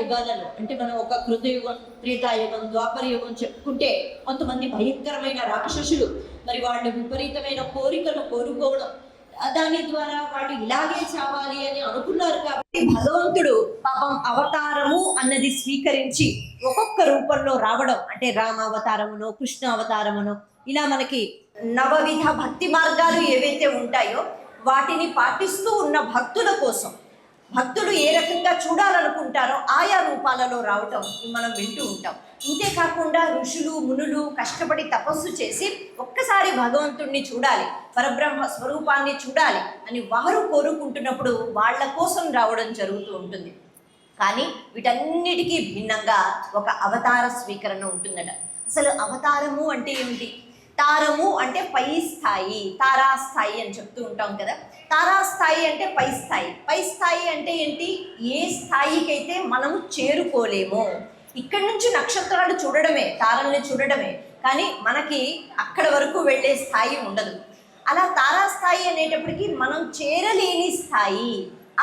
యుగాలలో అంటే మనం ఒక కృతయుగం త్రేతాయుగం ద్వాపర యుగం చెప్పుకుంటే కొంతమంది భయంకరమైన రాక్షసులు మరి వాళ్ళ విపరీతమైన కోరికలు కోరుకోవడం దాని ద్వారా వాళ్ళు ఇలాగే చావాలి అని అనుకున్నారు కాబట్టి భగవంతుడు పాపం అవతారము అన్నది స్వీకరించి ఒక్కొక్క రూపంలో రావడం అంటే రామ అవతారమునో కృష్ణ అవతారమునో ఇలా మనకి నవవిధ భక్తి మార్గాలు ఏవైతే ఉంటాయో వాటిని పాటిస్తూ ఉన్న భక్తుల కోసం భక్తులు ఏ రకంగా చూడాలనుకుంటారో ఆయా రూపాలలో రావటం మనం వింటూ ఉంటాం. ఇంతేకాకుండా ఋషులు మునులు కష్టపడి తపస్సు చేసి ఒక్కసారి భగవంతుణ్ణి చూడాలి పరబ్రహ్మ స్వరూపాన్ని చూడాలి అని వారు కోరుకుంటున్నప్పుడు వాళ్ళ కోసం రావడం జరుగుతూ ఉంటుంది. కానీ వీటన్నిటికీ భిన్నంగా ఒక అవతార స్వీకరణ ఉంటుందట. అసలు అవతారము అంటే ఏమిటి? తారము అంటే పై స్థాయి తారాస్థాయి అని చెప్తూ ఉంటాం కదా. తారాస్థాయి అంటే పై స్థాయి. పై స్థాయి అంటే ఏంటి? ఏ స్థాయికైతే మనము చేరుకోలేమో. ఇక్కడి నుంచి నక్షత్రాలు చూడడమే తారల్ని చూడడమే. కానీ మనకి అక్కడ వరకు వెళ్ళే స్థాయి ఉండదు. అలా తారాస్థాయి అనేటప్పటికీ మనం చేరలేని స్థాయి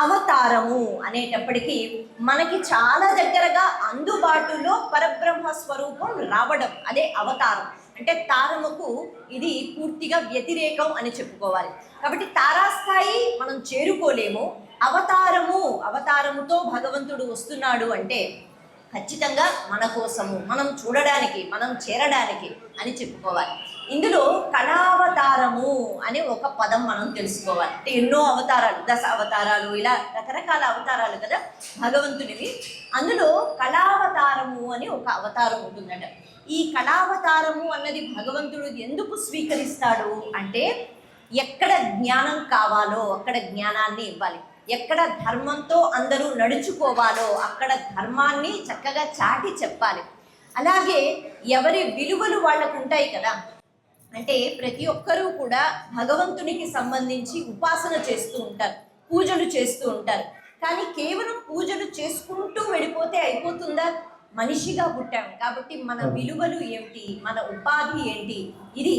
అవతారము అనేటప్పటికీ మనకి చాలా దగ్గరగా అందుబాటులో పరబ్రహ్మ స్వరూపం రావడం అదే అవతారం. అంటే తారముకు ఇది పూర్తిగా వ్యతిరేకం అని చెప్పుకోవాలి. కాబట్టి తారాస్థాయి మనం చేరుకోలేము. అవతారము అవతారముతో భగవంతుడు వస్తున్నాడు అంటే ఖచ్చితంగా మన కోసము మనం చూడడానికి మనం చేరడానికి అని చెప్పుకోవాలి. ఇందులో కళావతారము అనే ఒక పదం మనం తెలుసుకోవాలి. అంటే ఎన్నో అవతారాలు దశ అవతారాలు ఇలా రకరకాల అవతారాలు కదా భగవంతునివి. అందులో కళావతారము అని ఒక అవతారం ఉంటుందట. ఈ కళావతారము అన్నది భగవంతుడు ఎందుకు స్వీకరిస్తాడు అంటే ఎక్కడ జ్ఞానం కావాలో అక్కడ జ్ఞానాన్ని ఇవ్వాలి. ఎక్కడ ధర్మంతో అందరూ నడుచుకోవాలో అక్కడ ధర్మాన్ని చక్కగా చాటి చెప్పాలి. అలాగే ఎవరి విలువలు వాళ్ళకు ఉంటాయి కదా. అంటే ప్రతి ఒక్కరూ కూడా భగవంతునికి సంబంధించి ఉపాసన చేస్తూ ఉంటారు పూజలు చేస్తూ ఉంటారు. కానీ కేవలం పూజలు చేసుకుంటూ వెళ్ళిపోతే అయిపోతుందా? మనిషిగా పుట్టాం కాబట్టి మన విలువలు ఏమిటి మన ఉపాధి ఏంటి? ఇది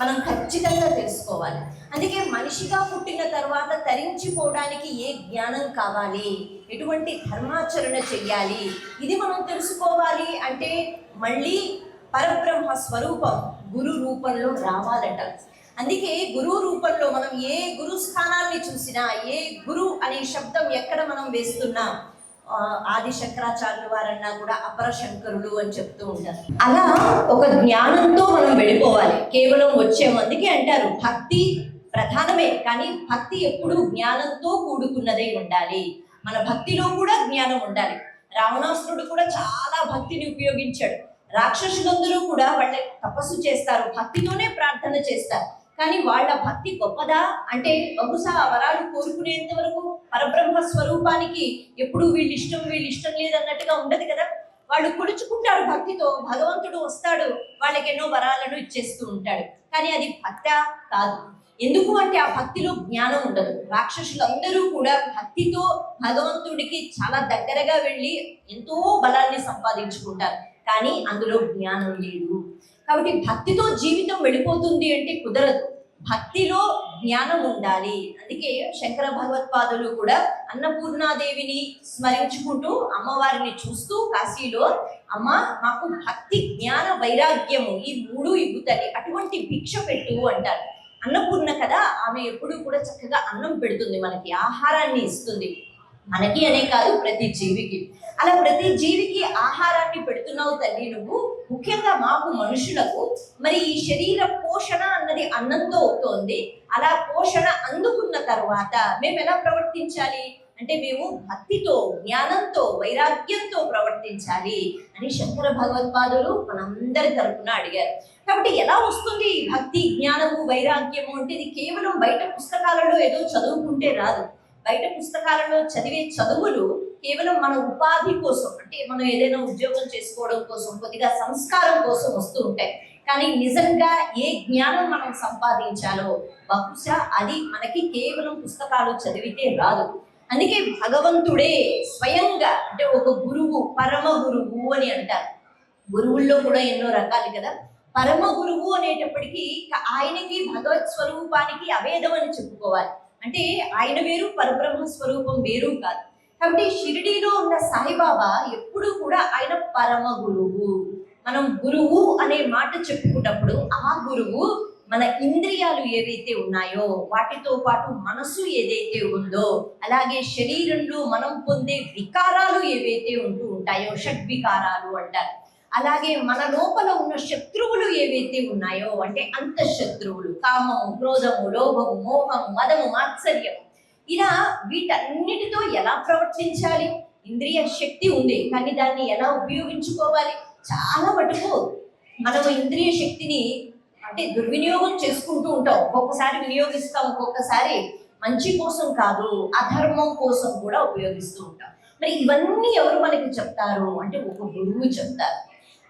మనం ఖచ్చితంగా తెలుసుకోవాలి. అందుకే మనిషిగా పుట్టిన తర్వాత తరించిపోవడానికి ఏ జ్ఞానం కావాలి? ఎటువంటి ధర్మాచరణ చెయ్యాలి? ఇది మనం తెలుసుకోవాలి అంటే మళ్ళీ పరబ్రహ్మ స్వరూపం గురు రూపంలో రావాలట. అందుకే గురువు రూపంలో మనం ఏ గురు స్థానాన్ని చూసినా ఏ గురు అనే శబ్దం ఎక్కడ మనం వేస్తున్నా ఆది శంకరాచార్యులు వారన్నా కూడా అపర శంకరులు అని చెప్తూ ఉంటారు. అలా ఒక జ్ఞానంతో మనం వెళ్ళిపోవాలి. కేవలం వచ్చే మందికి అంటారు భక్తి ప్రధానమే కానీ భక్తి ఎప్పుడు జ్ఞానంతో కూడుకున్నదై ఉండాలి. మన భక్తిలో కూడా జ్ఞానం ఉండాలి. రావణాసురుడు కూడా చాలా భక్తిని ఉపయోగించాడు. రాక్షసులందరూ కూడా వాళ్ళ తపస్సు చేస్తారు భక్తితోనే ప్రార్థన చేస్తారు. కానీ వాళ్ళ భక్తి గొప్పదా? అంటే బహుశా వరాలు కోరుకునేంత వరకు పరబ్రహ్మ స్వరూపానికి ఎప్పుడు వీళ్ళు ఇష్టం వీళ్ళు ఇష్టం లేదన్నట్టుగా ఉండదు కదా? వాళ్ళు కొలుచుకుంటారు భక్తితో భగవంతుడు వస్తాడు వాళ్ళకి ఎన్నో వరాలను ఇచ్చేస్తూ ఉంటాడు. కానీ అది భక్త కాదు. ఎందుకు అంటే ఆ భక్తిలో జ్ఞానం ఉండదు. రాక్షసులందరూ కూడా భక్తితో భగవంతుడికి చాలా దగ్గరగా వెళ్ళి ఎంతో బలాన్ని సంపాదించుకుంటారు. కానీ అందులో జ్ఞానం లేదు. కాబట్టి భక్తితో జీవితం వెళ్ళిపోతుంది అంటే కుదరదు. భక్తిలో జ్ఞానం ఉండాలి అందుకే శంకర భగవత్పాదులు కూడా అన్నపూర్ణాదేవిని స్మరించుకుంటూ అమ్మవారిని చూస్తూ కాశీలో అమ్మ మాకు భక్తి జ్ఞాన వైరాగ్యము ఈ మూడు ఇవ్వుతని అటువంటి భిక్ష పెట్టు అంటారు. అన్నపూర్ణ కదా ఆమె ఎప్పుడూ కూడా చక్కగా అన్నం పెడుతుంది మనకి ఆహారాన్ని ఇస్తుంది. మనకి అనే కాదు ప్రతి జీవికి. అలా ప్రతి జీవికి ఆహారాన్ని పెడుతున్నావు తల్లి నువ్వు. ముఖ్యంగా మాకు మనుషులకు మరి ఈ శరీర పోషణ అన్నది అన్నంతో అవుతోంది అలా పోషణ అందుకున్న తర్వాత మేము ఎలా ప్రవర్తించాలి? అంటే మేము భక్తితో జ్ఞానంతో వైరాగ్యంతో ప్రవర్తించాలి అని శంకర భగవత్పాదులు మనందరి తరపున అడిగారు. కాబట్టి ఎలా వస్తుంది ఈ భక్తి జ్ఞానము వైరాగ్యము అంటే ఇది కేవలం బయట పుస్తకాలలో ఏదో చదువుకుంటే రాదు. బయట పుస్తకాలలో చదివే చదువులు కేవలం మన ఉపాధి కోసం అంటే మనం ఏదైనా ఉద్యోగం చేసుకోవడం కోసం కొద్దిగా సంస్కారం కోసం వస్తూ ఉంటాయి. కానీ నిజంగా ఏ జ్ఞానం మనం సంపాదించాలో బహుశా అది మనకి కేవలం పుస్తకాలు చదివితే రాదు. అందుకే భగవంతుడే స్వయంగా అంటే ఒక గురువు పరమ గురువు అని అంటారు. గురువుల్లో కూడా ఎన్నో రకాలు కదా. పరమ గురువు అనేటప్పటికీ ఆయనకి భగవత్ స్వరూపానికి అభేదం అని చెప్పుకోవాలి. అంటే ఆయన వేరు పరబ్రహ్మ స్వరూపం వేరు కాదు. కాబట్టి షిరిడీలో ఉన్న సాయిబాబా ఎప్పుడూ కూడా ఆయన పరమ గురువు. మనం గురువు అనే మాట చెప్పుకున్నప్పుడు ఆ గురువు మన ఇంద్రియాలు ఏవైతే ఉన్నాయో వాటితో పాటు మనసు ఏదైతే ఉందో అలాగే శరీరంలో మనం పొందే వికారాలు ఏవైతే ఉంటూ ఉంటాయో షడ్వికారాలు అంటారు. అలాగే మన లోపల ఉన్న శత్రువులు ఏవైతే ఉన్నాయో అంటే అంత శత్రువులు కామము క్రోధము లోభము మోహము మదము మాత్సర్యము ఇలా వీటన్నిటితో ఎలా ప్రవర్తించాలి? ఇంద్రియ శక్తి ఉంది కానీ దాన్ని ఎలా ఉపయోగించుకోవాలి? చాలా మటుకు మనం ఇంద్రియ శక్తిని అంటే దుర్వినియోగం చేసుకుంటూ ఉంటాం. ఒక్కొక్కసారి వినియోగిస్తాం ఒక్కొక్కసారి మంచి కోసం కాదు అధర్మం కోసం కూడా ఉపయోగిస్తూ ఉంటాం. మరి ఇవన్నీ ఎవరు మనకి చెప్తారు? అంటే ఒక గురువు చెప్తారు.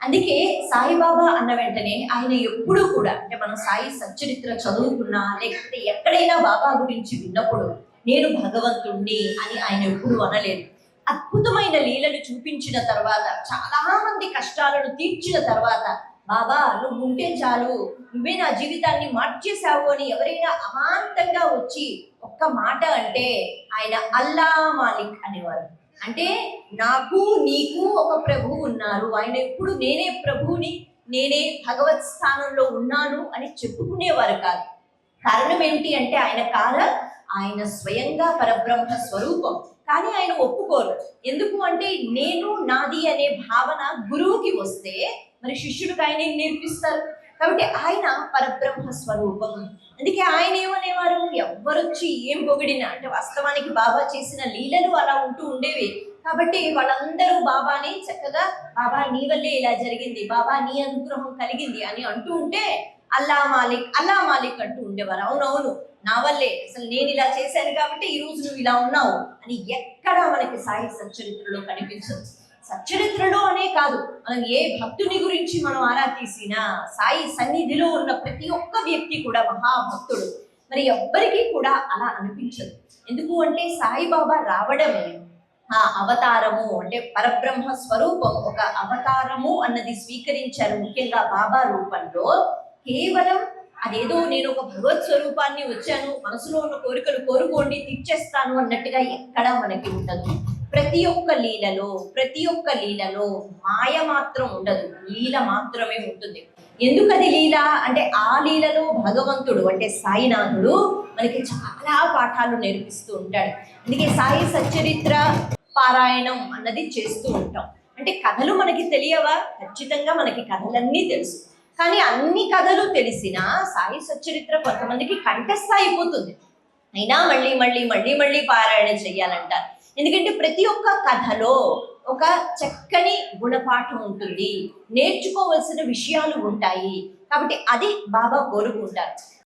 అందుకే సాయిబాబా అన్న వెంటనే ఆయన ఎప్పుడూ కూడా అంటే మనం సాయి సచ్చరిత్ర చదువుకున్నా లేకపోతే ఎక్కడైనా బాబా గురించి విన్నప్పుడు నేను భగవంతుణ్ణి అని ఆయన ఎప్పుడు అనలేదు. అద్భుతమైన లీలలు చూపించిన తర్వాత చాలా మంది కష్టాలను తీర్చిన తర్వాత బాబా నువ్వు ఉంటే చాలు. నువ్వే నా జీవితాన్ని మార్చేశావు అని ఎవరైనా అమాంతంగా వచ్చి ఒక్క మాట అంటే ఆయన అల్లా మాలిక్ అనేవారు. అంటే నాకు నీకు ఒక ప్రభువు ఉన్నారు. ఆయన ఎప్పుడు నేనే ప్రభువుని నేనే భగవత్ స్థానంలో ఉన్నాను అని చెప్పుకునేవారు కాదు. కారణం ఏంటి అంటే ఆయన కాల ఆయన స్వయంగా పరబ్రహ్మ స్వరూపం. కానీ ఆయన ఒప్పుకోరు. ఎందుకు అంటే నేను నాది అనే భావన గురువుకి వస్తే మరి శిష్యుడికి ఆయన నేర్పిస్తారు? కాబట్టి ఆయన పరబ్రహ్మ స్వరూపం. అందుకే ఆయన ఏమనేవారు? ఎవ్వరొచ్చి ఏం పొగిడినా అంటే వాస్తవానికి బాబా చేసిన లీలలు అలా ఉంటూ ఉండేవి. కాబట్టి వాళ్ళందరూ బాబాని చక్కగా బాబా నీ వల్లే ఇలా జరిగింది. బాబా నీ అనుగ్రహం కలిగింది అని అంటూ ఉంటే అల్లా మాలిక్ అల్లా మాలిక్ అంటూ ఉండేవారు. అవునవును నా వల్లే. అసలు నేను ఇలా చేశాను కాబట్టి ఈ రోజు నువ్వు ఇలా ఉన్నావు అని ఎక్కడా మనకి సాయి చరిత్రలో కనిపించవచ్చు సచ్చరిత్రలో అనే కాదు. మనం ఏ భక్తుని గురించి మనం ఆరా తీసినా సాయి సన్నిధిలో ఉన్న ప్రతి ఒక్క వ్యక్తి కూడా మహాభక్తుడు. మరి ఎవ్వరికీ కూడా అలా అనిపించదు. ఎందుకు అంటే సాయిబాబా రావడమే ఆ అవతారము అంటే పరబ్రహ్మ స్వరూపం ఒక అవతారము అన్నది స్వీకరించారు ముఖ్యంగా బాబా రూపంలో. కేవలం అదేదో నేను ఒక భగవత్ స్వరూపాన్ని వచ్చాను మనసులో ఉన్న కోరికలు కోరుకోండి తీర్చేస్తాను అన్నట్టుగా ఎక్కడా మనకి ఉండదు. ప్రతి ఒక్క లీలలో ప్రతి ఒక్క లీలలో మాయ మాత్రం ఉండదు. లీల మాత్రమే ఉంటుంది. ఎందుకది లీల? అంటే ఆ లీలలో భగవంతుడు అంటే సాయినాథుడు మనకి చాలా పాఠాలు నేర్పిస్తూ ఉంటాడు. అందుకే సాయి సచ్చరిత్ర పారాయణం అన్నది చేస్తూ ఉంటాం. అంటే కథలు మనకి తెలియవా? ఖచ్చితంగా మనకి కథలన్నీ తెలుసు. కానీ అన్ని కథలు తెలిసినా సాయి సచ్చరిత్ర కొంతమందికి కంఠస్థ అయిపోతుంది. అయినా మళ్ళీ మళ్ళీ మళ్ళీ మళ్ళీ పారాయణ చెయ్యాలంటారు. ఎందుకంటే ప్రతి ఒక్క కథలో ఒక చక్కని గుణపాఠం ఉంటుంది. నేర్చుకోవలసిన విషయాలు ఉంటాయి. కాబట్టి అది బాబా కోరుకుంటారు.